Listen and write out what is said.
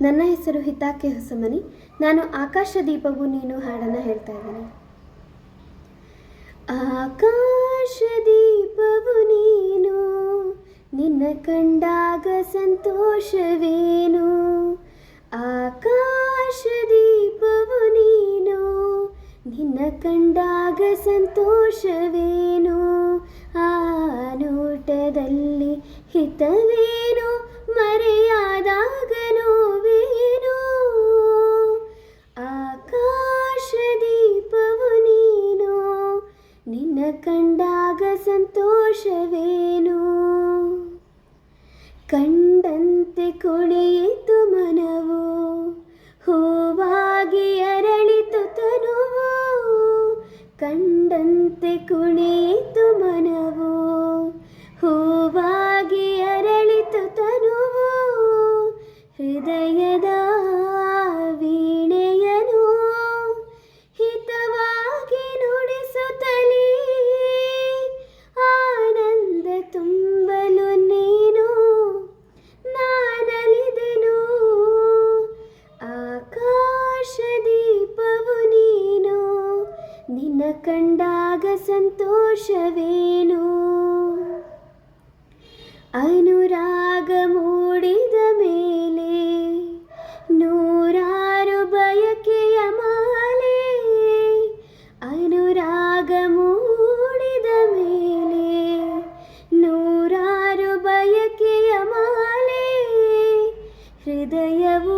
ನನ್ನ ಹೆಸರು ಹಿತಾಕೆ ಹೊಸಮನಿ. ನಾನು ಆಕಾಶ ದೀಪವು ನೀನು ಹಾಡನ್ನು ಹೇಳ್ತಾ ಇದ್ದೀನಿ. ಆಕಾಶ ದೀಪವು ನೀನು, ನಿನ್ನ ಕಂಡಾಗ ಸಂತೋಷವೇನು? ಆಕಾಶ ದೀಪವು ನೀನು, ನಿನ್ನ ಕಂಡಾಗ ಸಂತೋಷವೇನು? ಆ ನೋಟದಲ್ಲಿ ಹಿತವೇನು? ಮರೆಯಾದಾಗ ಕಂಡಾಗ ಸಂತೋಷವೇನು? ಕಂಡಂತೆ ಕುಣಿಯಿತು ಮನವು, ಹೂವಾಗಿ ಅರಳಿತು ತನುವು. ಕಂಡಂತೆ ಕುಣಿಯಿತು ಮನವು, ಹೂವಾಗಿ ಅರಳಿತು ತನುವು. ಹೃದಯದ ನಿನ್ನ ಕಂಡಾಗ ಸಂತೋಷವೇನು? ಅನುರಾಗ ಮೂಡಿದ ಮೇಲೆ ನೂರಾರು ಬಯಕೆಯ ಮಾಲೆ. ಅನುರಾಗ ಮೂಡಿದ ಮೇಲೆ ನೂರಾರು ಬಯಕೆಯ ಮಾಲೆ. ಹೃದಯವು